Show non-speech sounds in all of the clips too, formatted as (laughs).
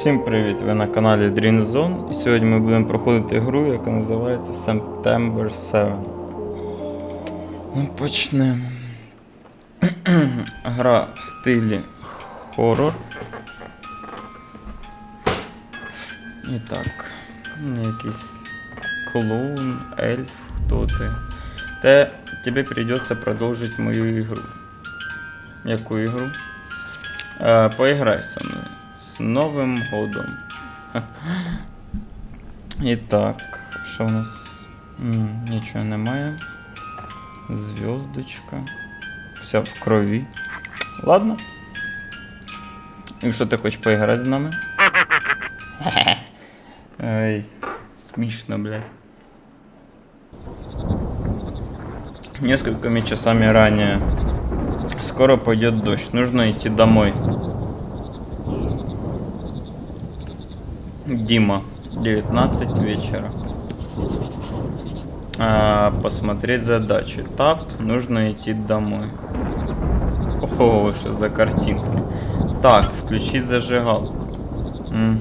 Всім привіт! Ви на каналі Dream Zone. І сьогодні ми будемо проходити гру, яка називається September 7. Ну, почнемо. (clears throat) Гра в стилі хоррор. І так. Якийсь клоун, ельф, хто ти. Те тобі придеться продовжити мою ігру. Яку ігру? Е, поіграй со мною. З Новим годом. І так, що у нас? М, нічого немає. Зв'язочка. Вся в крові. Ладно. І що ти хочеш поіграти з нами? Ай, смішно, блядь. Несколькими часами ранее. Скоро пойдет дождь, нужно идти домой. Дима, 19 вечера. А, посмотреть задачи. Так, нужно идти домой. Ого, что за картинки. Так, включить зажигалку. Мгм.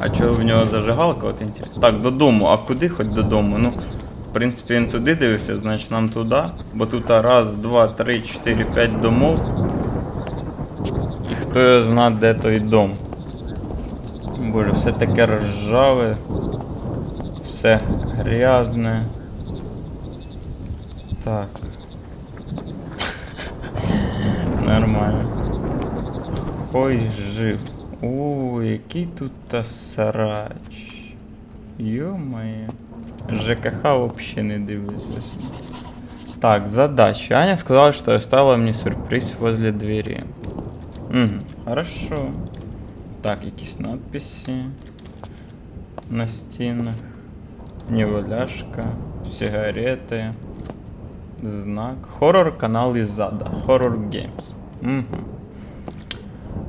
А чого в нього зажигалка? От інтересно. Так, додому. А куди хоч додому? Ну, в принципі, він туди дивився, значить нам туди. Бо тут раз, два, три, чотири, п'ять домов. І хто його зна, де той дом. Боже, все таке ржаве. Все грязне. Так. (laughs) Нормально. Ой, жив. О, який тут та срач. Ё-моё. ЖКХ вообще не дивлюся. Так, задача. Аня сказала, что оставила мне сюрприз возле двери. Угу, хорошо. Так, якісь надписи на стінах. Неваляшка, сигарети, знак. Хоррор канал із зада. Horror Games.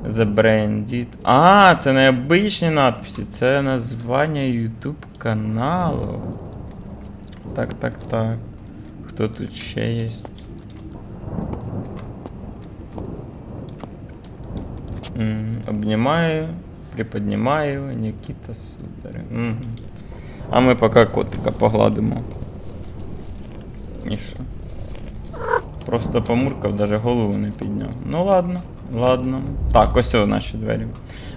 The Branded. А, це не обичні надписи, це названня YouTube каналу. Так, так, так. Хто тут ще є? М, Обнімаю, приподнімаю, Нікіта Судари. Мгм. А ми поки котика погладимо. І? Просто помуркав, даже голову не підняв. Ну ладно, ладно. Так, ось о наші двері.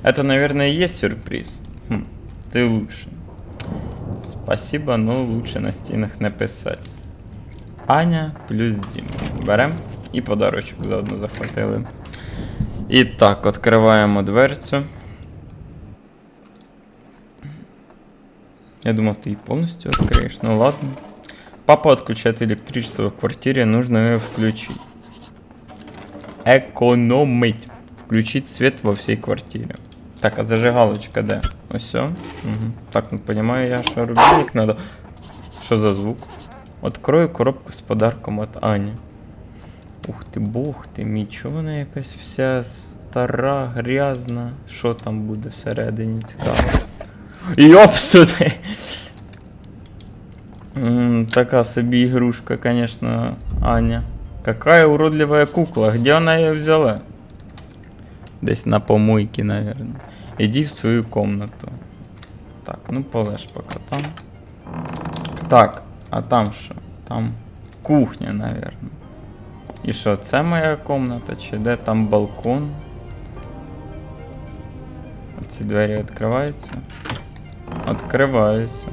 Это, наверное, есть сюрприз. Хм, ты лучше. Спасибо, но лучше на стінах не писати. Аня плюс Діма. Берем і подарочок заодно захватили. І так, відкриваємо дверцю. Я думав, ты и полностью откроешь. Ну ладно. Папа отключает электричество в квартире, нужно ее включить. Экономить. Включить свет во всей квартире. Так, а зажигалочка де? Ось все. Угу. Так, ну понимаю я, що рубильник надо. Що за звук? Открою коробку з подарком от Ані. Ух ти, бог ти мій, чого вона якась вся стара, грязна. Що там буде всередині цікаво. Йопсуди! М, Така собі ігрушка, конечно, Аня. Какая уродливая кукла, где она ее взяла? Десь на помойке, наверное. Иди в свою комнату. Так, ну полежь пока там. Так, а там що? Там кухня, наверное. І що, це моя комната, чи де там балкон? Ці двері відкриваються? Відкриваються.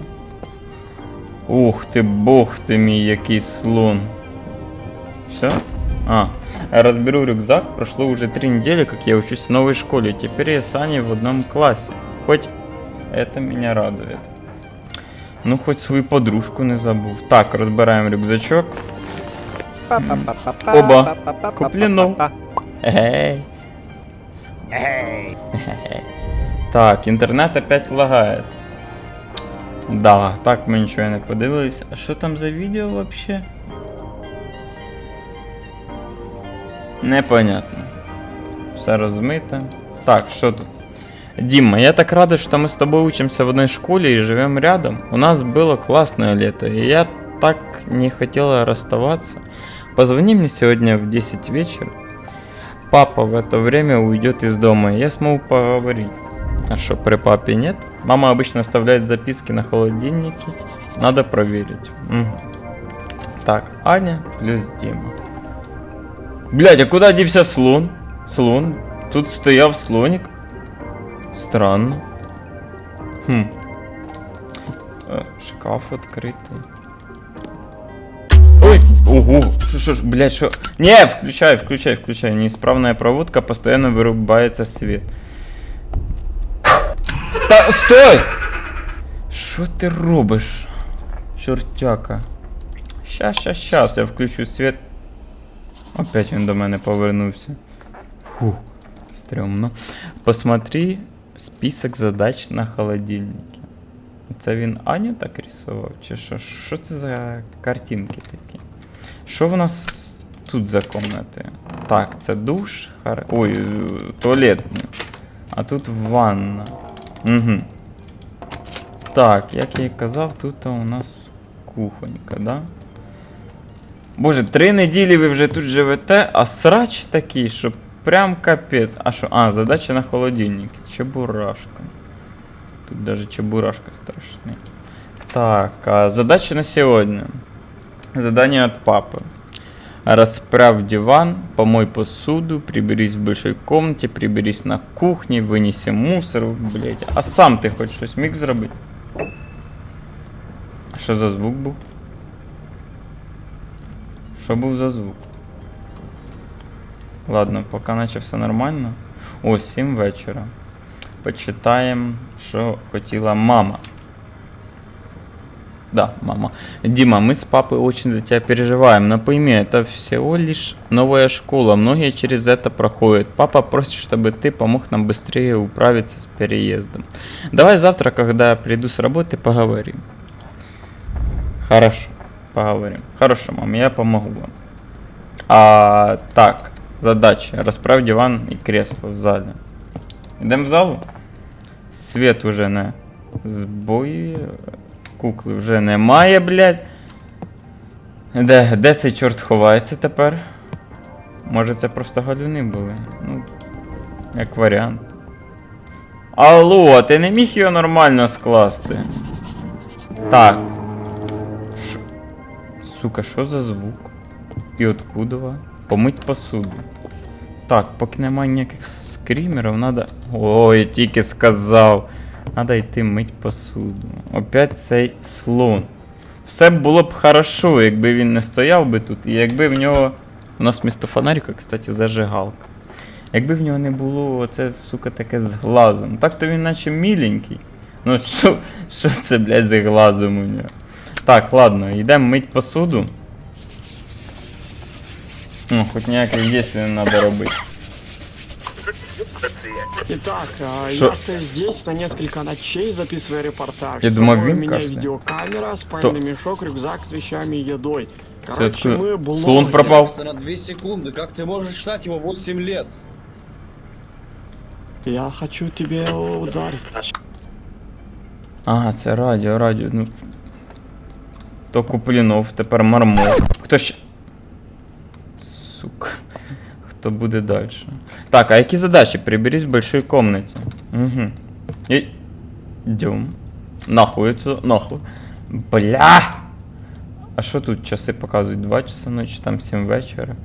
Ух ты, бог ты мій, який слон. Все? А, я разберу рюкзак. Прошло уже три недели, как я учусь в новой школе. Теперь я с Аней в одном классе. Хоть это меня радует. Ну, хоть свою подружку не забув. Так, розбираємо рюкзачок. Оба. Куплено. Эй. Так, интернет опять лагает. Да, так ми нічого не подивились. А що там за відео вообще? Непонятно. Все розмито. Так, що тут? Дима, я так рада, что мы с тобой учимся в одной школе и живем рядом. У нас было классное лето, и я так не хотела расставаться. Позвони мне сегодня в 10 вечера. папа в это время уйдет из дома, я смогу поговорить. А что, при папе нет? Мама обычно оставляет записки на холодильнике. Надо проверить. Мгм. Так, Аня плюс Дима. Блять, а куда дівся слон? Слон? Тут стояв слоник. Странно. Хм. Е, Шкаф відкритий. Ого! Шо, шо, ж, блядь, шо? Не, включай, включай, включай. Неисправная проводка, постоянно вырубается свет. Та, стой! Що ти робиш? Чортяка. Щас, щас, щас, я включу світ. Опять він до мене повернувся. Фух, стрьомно. Посмотри список задач на холодильнике. Це він Аню так рисував? Чи що? Що це за картинки такі? Що в нас тут за комнати? Так, це душ. Хар... Ой, туалетний. А тут ванна. Угу. Так, як я і казав, тут у нас кухонька, да? Боже, три неділі ви вже тут живете, а срач такий, що прям капець. А що? А, задача на холодильник. Чебурашка. Тут даже чебурашка страшный. Так, а задача на сегодня. Задание от папы. Расправь диван, помой посуду, приберись в большой комнате, приберись на кухне, вынеси мусор, блять. А сам ти хоч щось міг зробити? Що за звук був? Що був за звук? Ладно, поки наче все нормально. О, 7 вечора. Почитаємо, що хотіла мама. Да, мама. Дима, мы с папой очень за тебя переживаем, но пойми, это всего лишь новая школа, многие через это проходят. Папа просит, чтобы ты помог нам быстрее управиться с переездом. Давай завтра, когда я приду с работы, поговорим. Хорошо, поговорим. Хорошо, мам, я помогу вам. А, так, задача. Расправь диван и кресло в зале. Йдемо в залу? Світ уже не збої. Кукли вже немає, блядь. Де, де цей чорт ховається тепер? Може це просто галюни були? Ну, як варіант. Алло, а ти не міг його нормально скласти? Так. Шо? Сука, що за звук? І откуда? Помить посуду. Так, поки немає ніяких скрімерів, надо. Ой, тільки сказав. Надо йти мить посуду. Опять цей слон. Все було б хорошо, якби він не стояв би тут, і якби в нього. У нас місто фонарика, кстати, зажигалка. Якби в нього не було оце, сука, таке з глазом. Так то він наче міленький. Ну (laughs) що, що це, блядь, з глазом у нього? Так, ладно, йдемо мить посуду. Ну, хоч ніяких дій не треба робити. Итак, а, Шо? я стою здесь на несколько ночей, записывая репортаж. Я С думал, собой у Вим меня кажется. видеокамера, спальный мешок, рюкзак с вещами и едой. Це Короче, що? мы блогеры. Слон пропав. Просто на 2 секунды. Как ты можешь читать его 8 лет? Я хочу тебе ударить. Ага, це радіо, радіо. Ну. То Куплінов, тепер Мармок. Хто ще. Сука. Хто буде далі? Так, а які задачі? Приберись в большой комнате. Угу. І... Идем. Нахуй это, нахуй. Бля! А що тут часи показують? 2 часа ночі, там 7 вечора.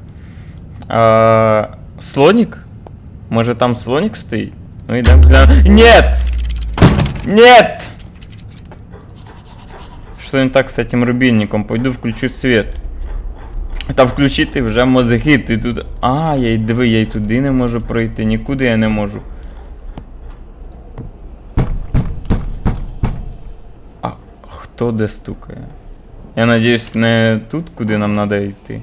А, слоник? Може там слоник стоїть? Ну йдемо глянемо. Нет! Нет! Что не так с этим рубильником? Пойду включу свет. Та включити вже мозги, ти тут. А, я й диви, я й туди не можу пройти, нікуди я не можу. А хто де стукає? Я надіюсь, не тут, куди нам треба йти.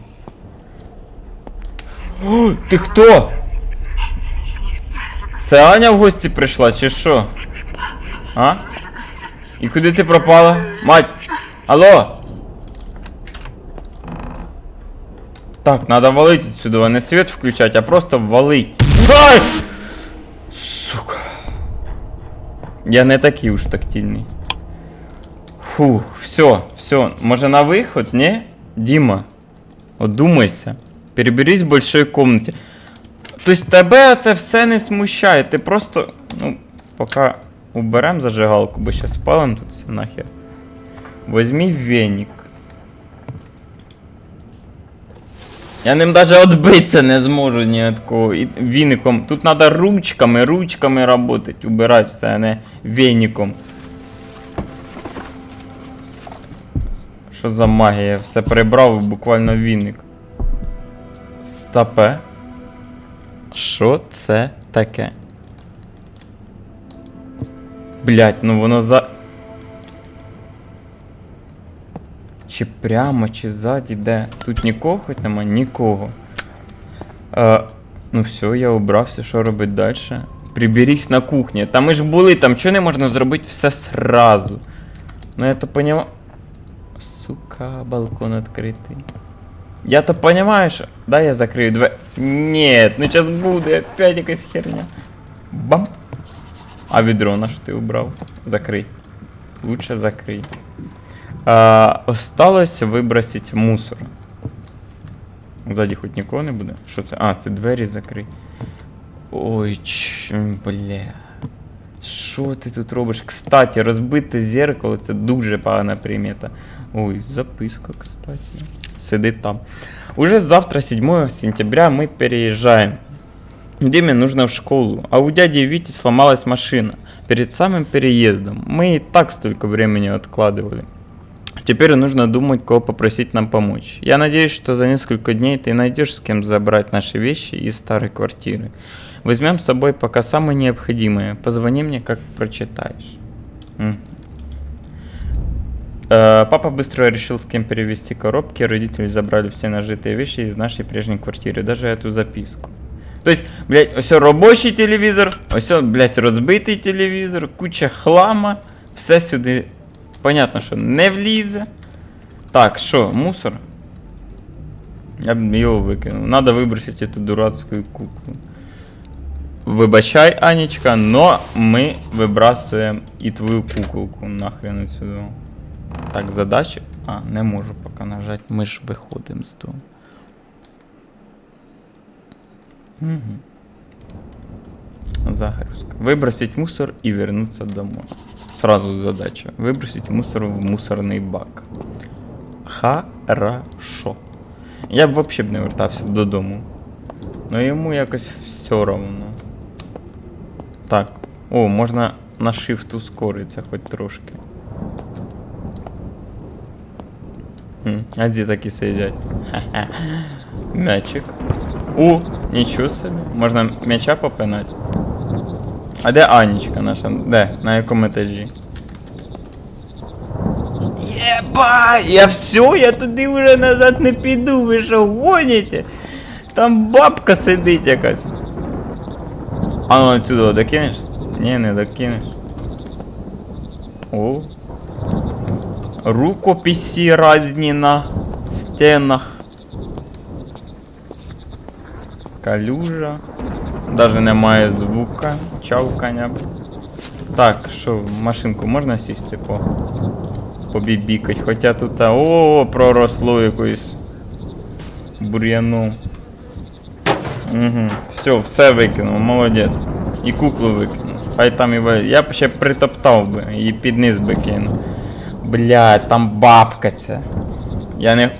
О, ти хто? Це Аня в гості прийшла, чи що? А? І куди ти пропала? Мать! Алло! Так, надо валить отсюда, а не свет включать, а просто валить. Ай! Сука. Я не такий уж тактильний. Фу, все, все. Може на виход, не? Дима, одумайся. Переберись в большой комнате. Тобто тебе це все не смущає. Ти просто. Ну, поки уберем зажигалку, бо ще спалим тут все нахер. Возьми веник. Я ним даже отбиться не зможу ні від кого. І віником. Тут треба ручками, ручками работать, убирать все, а не веником. Що за магія? Все прибрав буквально віник. Стопе. Що це таке? Блять, ну воно за. Чи прямо, чи ззаді, де? Тут нікого хоч нема? Нікого. Е, ну все, я убрався, що робити далі? Приберись на кухні. Та ми ж були там, чого не можна зробити все сразу? Ну я то поняла. Сука, балкон відкритий. Я то понимаю, що. Да, я закрию двері. Нет, ну сейчас буде опять якась херня. Бам. А відро на що ти убрав? Закрий. Лучше закрий. А, осталось вибросить мусор. Ззаді хоч нікого не буде. Що це? А, це двері закрий. Ой, ч, бля. Що ти тут робиш? Кстати, розбите зеркало це дуже погана примета. Ой, записка, кстати. Сидит там. Уже завтра, 7 сентября, мы переезжаем. Диме нужно в школу, а у дяди Вити сломалась машина. Перед самым переездом. Мы и так столько времени откладывали. Теперь нужно думать, кого попросить нам помочь. Я надеюсь, что за несколько дней ты найдешь с кем забрать наши вещи из старой квартиры. Возьмем с собой пока самое необходимое. Позвони мне, как прочитаешь. Э, Папа быстро решил, с кем перевести коробки. Родители забрали все нажитые вещи из нашей прежней квартиры, даже эту записку. То есть, блядь, все робочий телевізор, ось, блядь, розбитий телевізор, куча хлама, все сюди. Понятно, що не влізе. Так, що, мусор? Я б його викинув. Надо вибросити эту дурацкую куклу. Вибачай, Анечка, но ми вибрасуємо і твою куколку нахрен отсюда. Так, задача. А, не можу поки нажати. Ми ж виходимо з дому. Угу. Загрузка. Выбросить мусор и вернуться домой. Сразу задача. Выбросить мусор в мусорный бак. Хорошо. Я б вообще б не вертався додому. Ну йому якось все равно. Так. О, можна на shift ускоритися хоч трошки. Хм, а де такі сидять? (laughs) Мячик. О, нічого собі. Можна м'яча попинати. А де Анічка наша? Де? На якому етажі? Єба! Я все, я туди вже назад не піду, ви що гоніте? Там бабка сидить якась. А ну отсюда докинеш? Ні, не докинеш. О. Рукописи разні на стенах. Калюжа. Даже немає звука, чавкання. Так, що, в машинку можна сісти по. Побібікать. Хоча тут. О, проросло якоюсь бур'яну. Угу. Все, все викинув, молодець. І куклу викинув. Хай там і ви. Я б ще притоптав би і під низ би кинув. Блядь, там бабка ця. Я не.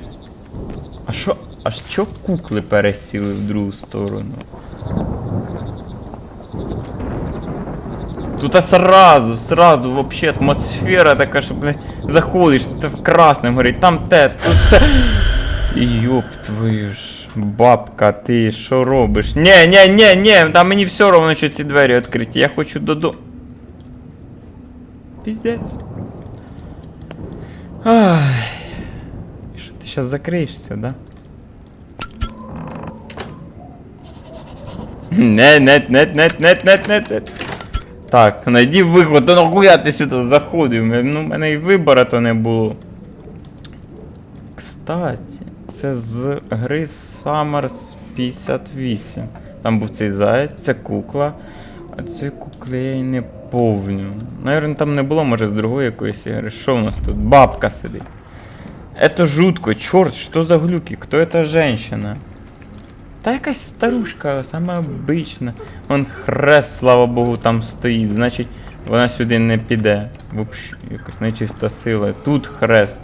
А що? А що кукли пересіли в другу сторону? Тут а сразу, сразу вообще атмосфера така, що, блядь, заходиш, тут в красному горить, там те, тут це. Йоп твою ж, бабка, ти що робиш? Нє, нє, нє, нє, там мені все равно, що ці двері відкриті, я хочу додому. Піздець. Ай. Що ти зараз закриєшся, да? Не, нет, нет, нет, нет, нет, нет, нет. Так, найди виход, ну нахуя ти сюди заходив? Ну, в мене і вибора то не було. Кстати, це з гри Summers 58. Там був цей заяць, це кукла. А цієї кукли я й не повню. Наверно, там не було, може, з другої якоїсь ігри. Що у нас тут? Бабка сидить. Это жутко, чорт, що за глюки? Хто эта женщина? Та якась старушка, саме обична. Вон хрест, слава Богу, там стоїть. Значить, вона сюди не піде. Вообще, якась нечиста сила. Тут хрест.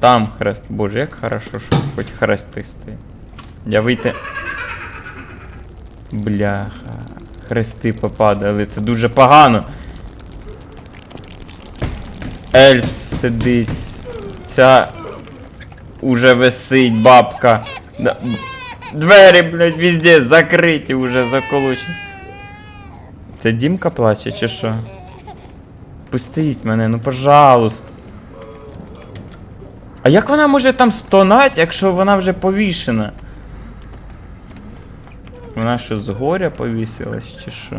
Там хрест. Боже, як хорошо, що хоч хрести стоїть. Я вийти. Бляха. Хрести попадали, це дуже погано. Ельф сидить. Ця уже висить бабка. Двері, блядь, везде закриті уже, заколочені. Це Дімка плаче, чи що? Пустіть мене, ну пожалуйста. А як вона може там стонать, якщо вона вже повішена? Вона що з горя повісилась, чи що?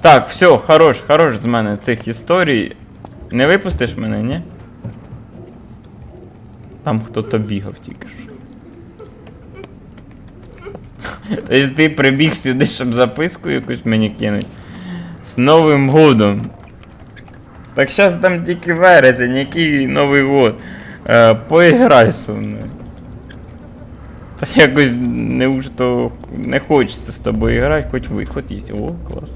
Так, все, хорош, хорош з мене цих історій. Не випустиш мене, ні? Там хто-то бігав тільки що. Тобто ти прибіг сюди, щоб записку якусь мені кинуть. З Новим годом. Так зараз там тільки вересень, який Новий год. Е, поіграй со мною. Та якось неужто не хочеться з тобою грати, хоч виход є. О, клас.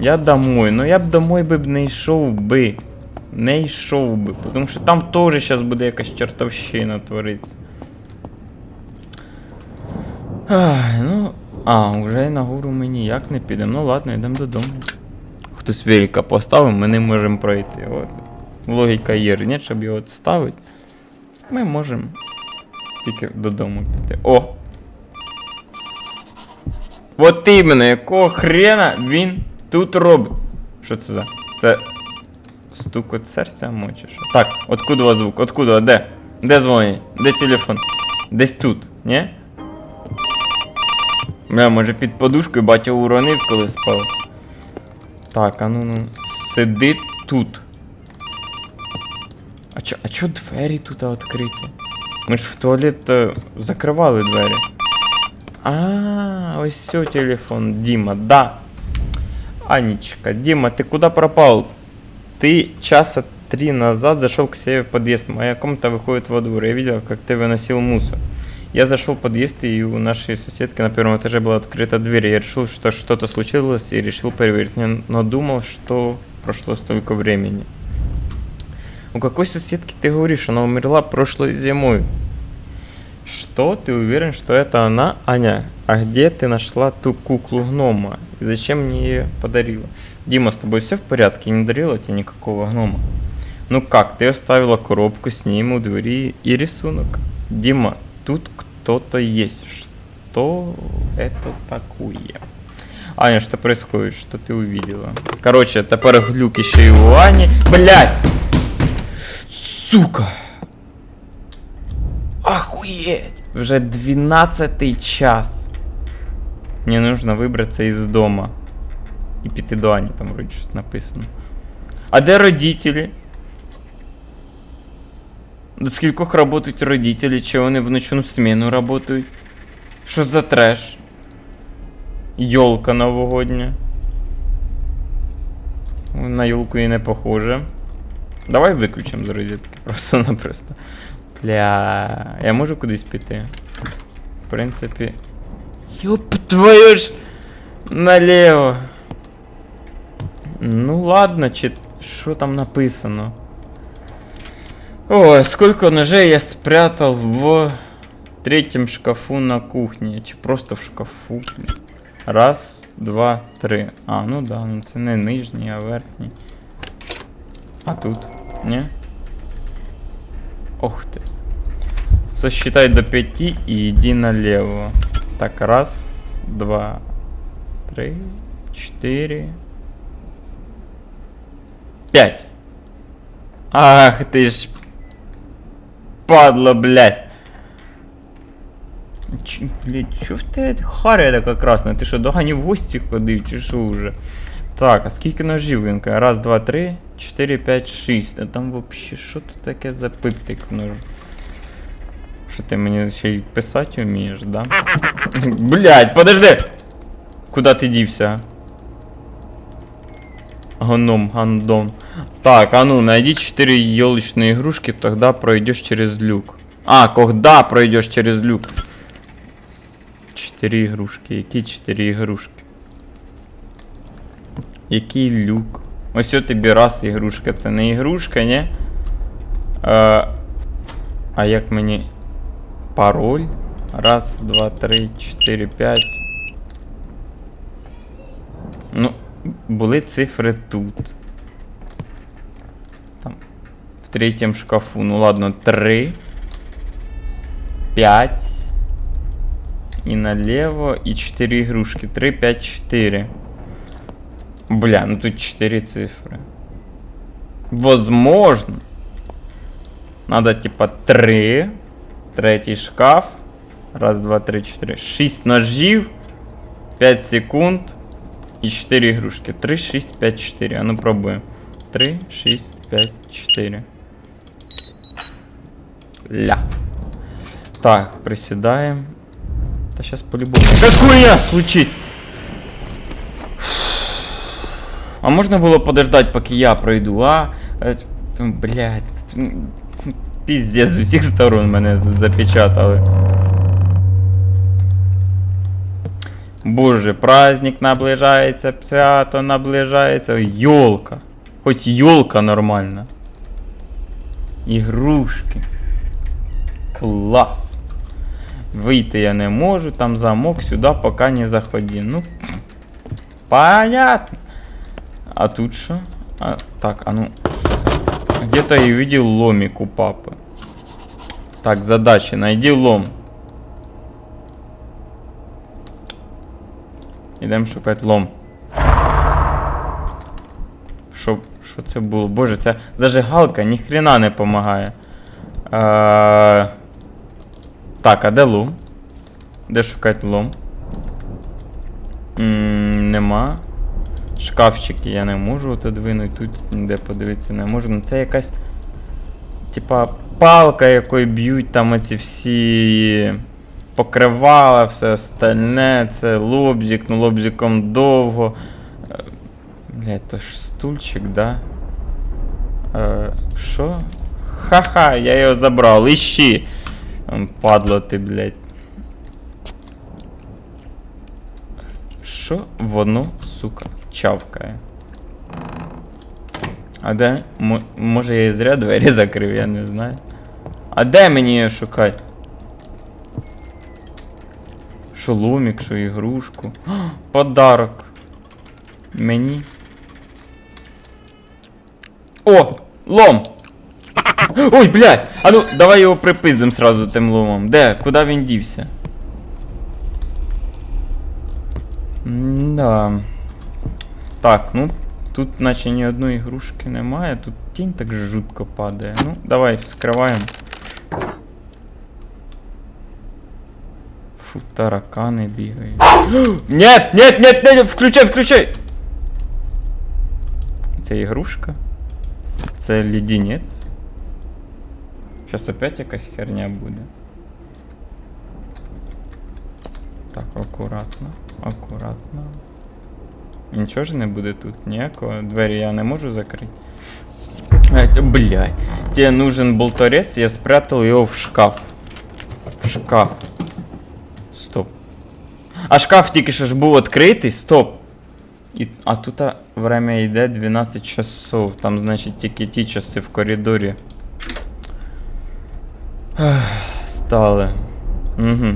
Я домой. Ну я б домой би не йшов би. Не йшов би. Тому що там теж зараз буде якась чертовщина твориться. Ай, ну. А, вже на гору ми ніяк не підемо. Ну ладно, йдемо додому. Хтось велика поставив, ми не можемо пройти. От. Логіка є, ні, щоб його ставити. Ми можемо тільки додому піти. О! От іменно, якого хрена він тут робить? Що це за? Це. Стукот серця мочі, що? Так, откуда звук? Откуда? Де? Де дзвонить? Де телефон? Десь тут, ні? Бля, може під подушкою батя уронив, коли спав. Так, а ну ну. Сиди тут. А чо, а чо двері тут відкриті? Ми ж в туалет е, закривали двері. А, ось все телефон, Дима, да. Анечка, Дима, ты куда пропал? Ты часа три назад зашел к себе в подъезд. Моя комната выходит во двор. Я видел, как ты выносил мусор. Я зашел в подъезд, и у нашей соседки на первом этаже была открыта дверь. Я решил, что что-то случилось, и решил проверить, но думал, что прошло столько времени. У какой соседки ты говоришь? Она умерла прошлой зимой. Что? Ты уверен, что это она, Аня? А где ты нашла ту куклу гнома? И зачем мне ее подарила? Дима, с тобой все в порядке? Не дарила тебе никакого гнома? Ну как, ты оставила коробку с ним у двери и рисунок. Дима, тут кто-то есть. Что это такое? Аня, что происходит? Что ты увидела? Короче, тепер глюк еще и у Ани. Блядь! Сука! Охуеть! Вже 12 час. Мне нужно выбраться из дома. І піти до Ані, там вроді щось написано. А де родителі? Скількох работають родителі? Чи вони в ночну смену работають? Що за треш? Йолка новогодня. На йолку і не похоже. Давай виключимо з розетки (laughs) просто-напросто. Бля, я можу кудись піти? В принципі. Ёп твою ж налево. Ну ладно, чи що там написано? Ой, сколько ножей я спрятал в третьем шкафу на кухне. Чи просто в шкафу. Раз, два, три. А, ну да, ну це не нижній, а верхній. А тут? Ні? Ох ты. Сосчитай до пяти и иди налево. Так, раз, два, три, четыре, пять. Ах ты ж падла, блядь. Ч, блядь, чо в тебе харя така красна? Ти що, до Гані в гості ходив, чи що вже? Так, а скільки ножів він каже? Раз, два, три, чотири, п'ять, шість. А там вообще що тут таке за пиптик в ножу? Що ти мені ще й писати вмієш, да? Блять, подожди! Куда ти дівся? Гном, гандон. Так, а ну, найди 4 елочные игрушки, тогда пройдешь через люк. А, когда пройдешь через люк? Чотири ігрушки. Які чотири ігрушки? Який люк? Ось тобі раз ігрушка. Це не ігрушка, ні? А, а як мені. Пароль? Раз, два, три, чотири, п'ять. Ну, були цифри тут. Там. В третьем шкафу. Ну ладно, три. Пять. И налево. И 4 игрушки. 3, 5, 4. Бля, ну тут 4 цифры. Возможно. Надо типа 3. Третій шкаф. Раз, два, три, чотири. 6 ножів. 5 секунд. І 4 ігрушки. 3, 6, 5, 4. А ну пробуємо. 3, 6, 5, 4. Ля. Так, присідаємо. Та зараз по-любому. Та хуйня случиться! А можна було подождати, поки я пройду, а? Е, Блять. Піздець з усіх сторон мене запечатали. Боже, праздник наближається, свято наближається. Йолка. Хоч йолка нормальна. Ігрушки. Клас. Вийти я не можу, там замок, сюди поки не заходи. Ну. Понятно. А тут що? А, так, а ну. Где-то я видел ломик у папы. Так, задача. Найди лом. Ідемо шукати лом. Що, що це було? Боже, ця зажигалка ніхрена не допомагає. А... Так, а де лом? Де шукати лом? м нема. Шкафчики я не можу отодвинути, тут ніде подивитися не можу. Ну це якась. Типа палка, якою б'ють там оці всі покривала, все остальне, це лобзик, ну лобзиком довго. Е, Блять, то ж стульчик, да? Е, Що? Ха-ха, я його забрав, іщи. М, Падло ти, блядь. Що воно, сука, чавкає? А де? Мо- може я і зря двері закрив, я не знаю. А де мені її шукати? Що ломік, що ігрушку. А, Подарок. Мені. О! Лом! Ой, блядь! А ну, давай його припиздим сразу тим ломом. Де? Куди він дівся? Да. Так, ну, тут наче ні одної ігрушки немає, тут тінь так жутко падає. Ну, давай, вскриваємо. Фу, таракани бігають. (gasps) Нет, нет, нет, нет, включай, включай! Це ігрушка? Це леденець? Сейчас опять якась херня буде. Так, акуратно, акуратно. Нічого ж не буде тут, ніякого. Двері я не можу закрити. Блять. Тебе нужен болторез, я спрятал его в шкаф. В шкаф. А шкаф тільки що ж був відкритий, стоп. І, а тут а, время йде 12 часов. Там, значить, тільки ті часи в коридорі. Стали. Угу.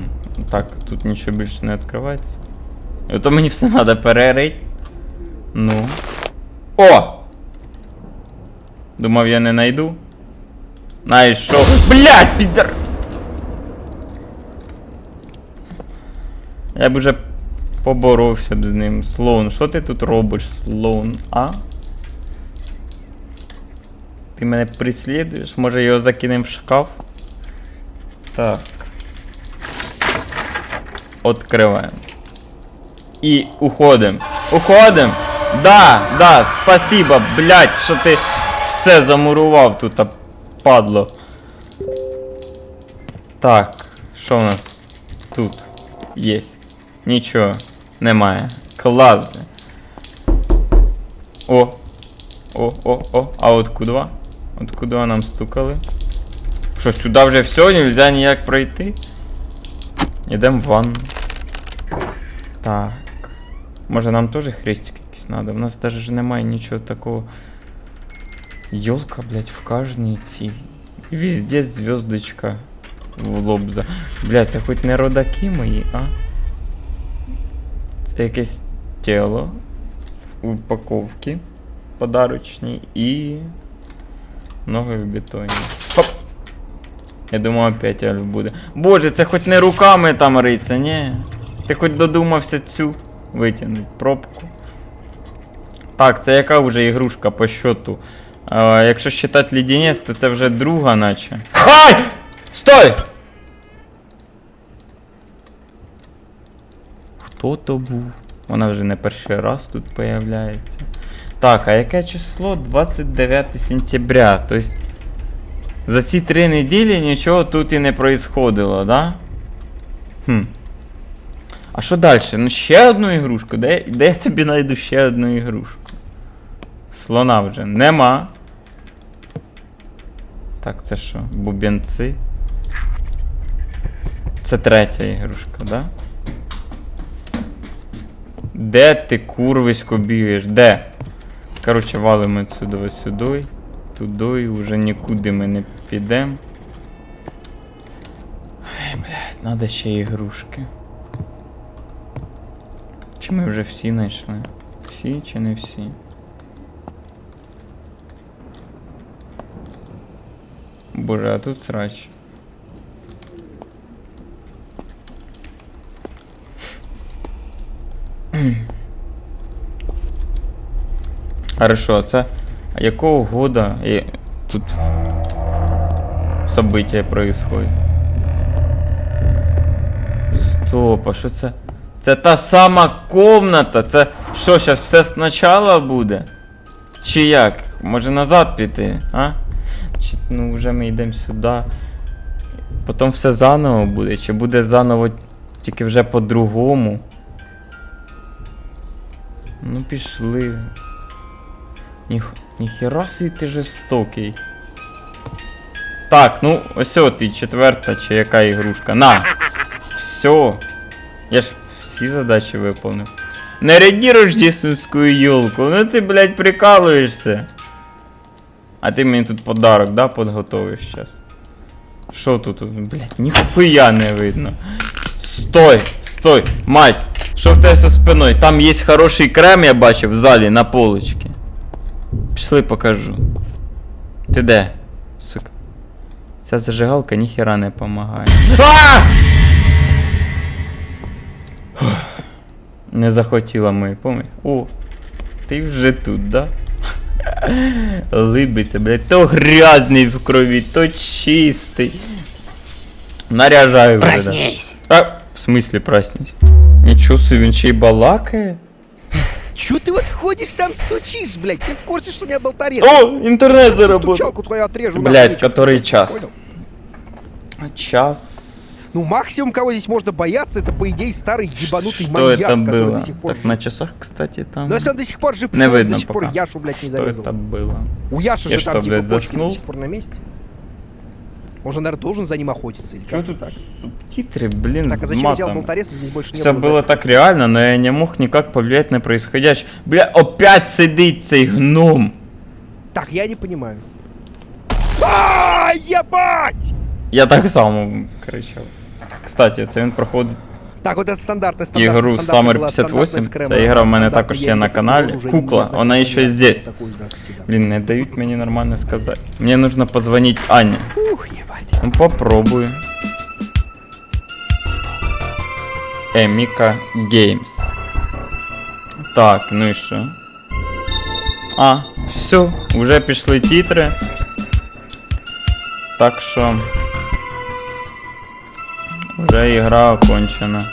Так, тут нічого більше не відкривається. І то мені все треба перерить. Ну. О! Думав, я не найду. Найшов. Блять, підар! Я б уже поборовся б з ним. Слоун, що ти тут робиш, слоун, а? Ти мене прислідуєш? Може його закинем в шкаф? Так. Откриваємо. І уходим. Уходим! Да, да, спасибо, блядь, що ти все замурував тут, а, падло. Так, що в нас тут є? Нічого, немає. Клас. бля. О! О, о, о, а от куди? От куди нам стукали? Що, сюди вже все, нельзя ніяк пройти? Ідемо в ванну. Так. Може нам теж хрестик якийсь треба? У нас навіть немає нічого такого. Йолка, блядь, в кожній цій. Везде звездочка в лоб за. Блядь, це хоч не родаки мої, а? Якесь тіло в упаковці подарочній і. Ноги в бетоні. Хоп! Я думав, опять альф буде. Боже, це хоч не руками там риться, ні. Ти хоч додумався цю витягнути пробку. Так, це яка вже ігрушка по счету? А, якщо считати лідінець, то це вже друга, наче. Ай! Стой! Хто то був? Вона вже не перший раз тут появляється. Так, а яке число? 29 сентября. Тобто за ці три неділі нічого тут і не происходило, да? Хм. А що далі? Ну ще одну ігрушку. Де, де я тобі знайду ще одну ігрушку? Слона вже нема. Так, це що? Бубенці. Це третя ігрушка, да? Де ти курвисько бігаєш? Де? Коротше, валимо сюди сюди. Туди вже нікуди ми не підемо. Ай, блядь, надо ще ігрушки. Чи ми вже всі знайшли? Всі чи не всі? Боже, а тут срач. Хорошо, а це. Якого года і тут события происходит? Стоп, а що це? Це та сама комната. Це що, зараз все спочатку буде? Чи як? Може назад піти, а? Чи, ну вже ми йдемо сюди. Потім все заново буде, чи буде заново тільки вже по-другому. Ну пішли. Ніх... Ніхера собі ти жорстокий. Так, ну ось от і четверта чи яка ігрушка. На! Все. Я ж всі задачі виповнив. Наряди рождественскую елку. Ну ти, блядь, прикалуєшся. А ти мені тут подарок, да, подготовиш сейчас. Що тут? Блядь, ніхуя не видно. Стой, стой, мать, що в тебе со спиною? Там є хороший крем, я бачив в залі на полочці. Пішли покажу. Ти де? Сука. Ця зажигалка ніхера не помагає. Не захотіла мої помий. О, ти вже тут, да? Либиться, блядь, то грязний в крові, то чистий. Наряжаю вже. да. Проснись. А, в смысле проснись? Нічого собі, він ще й балакає. Чё ты вот ходишь там стучишь, блядь? Ты в курсе, что у меня болторез? О, інтернет заработав. Стучалку твою отрежу. Блядь, нахуй, который понял? час? Час. Ну, максимум, кого здесь можно бояться, это, по идее, старый ебанутый Что маньяк, это который было? до сих пор Так, жив. на часах, кстати, там. Но если он до сих пор жив, Не почему он видно до сих пор пока. Яшу, блядь, не Что зарезал? это было? У Яши Я же что, там, типа, блядь, почки заснул? до сих пор на месте. Он же, наверное, должен за ним охотиться или Что как тут так? субтитры, блин, Так, а с зачем я взял матом? болторез, и здесь больше не Все было? было записи? так реально, но я не мог никак повлиять на происходящее. Бля, опять сидить цей гном. Так, я не понимаю. А, ебать! Я так само кричав. Кстати, це він проходить Так, вот это стандартная, стандартная, ігру стандартная Summer была 58. стандартная скрема, Ця ігра в мене стандартная, також я є на её каналі. уже Кукла, неоднократно вона ще видел. здесь. Такую, здравствуйте, да. Блін, не дають мені нормально сказати. Мені нужно позвонить Ані. Ух, ебать. Ну попробую. Еміка Геймс. Так, ну і що? А, все, вже пішли титри. Так що. Вже ігра окончена.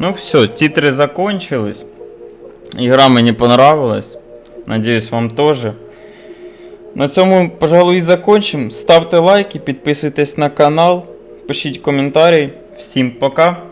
Ну все, титри закончились. Игра мені понравилась. Надеюсь, вам тоже. На цьому, пожалуй, і закончимо. Ставте лайки, підписуйтесь на канал, пишіть коментарі. Всім пока.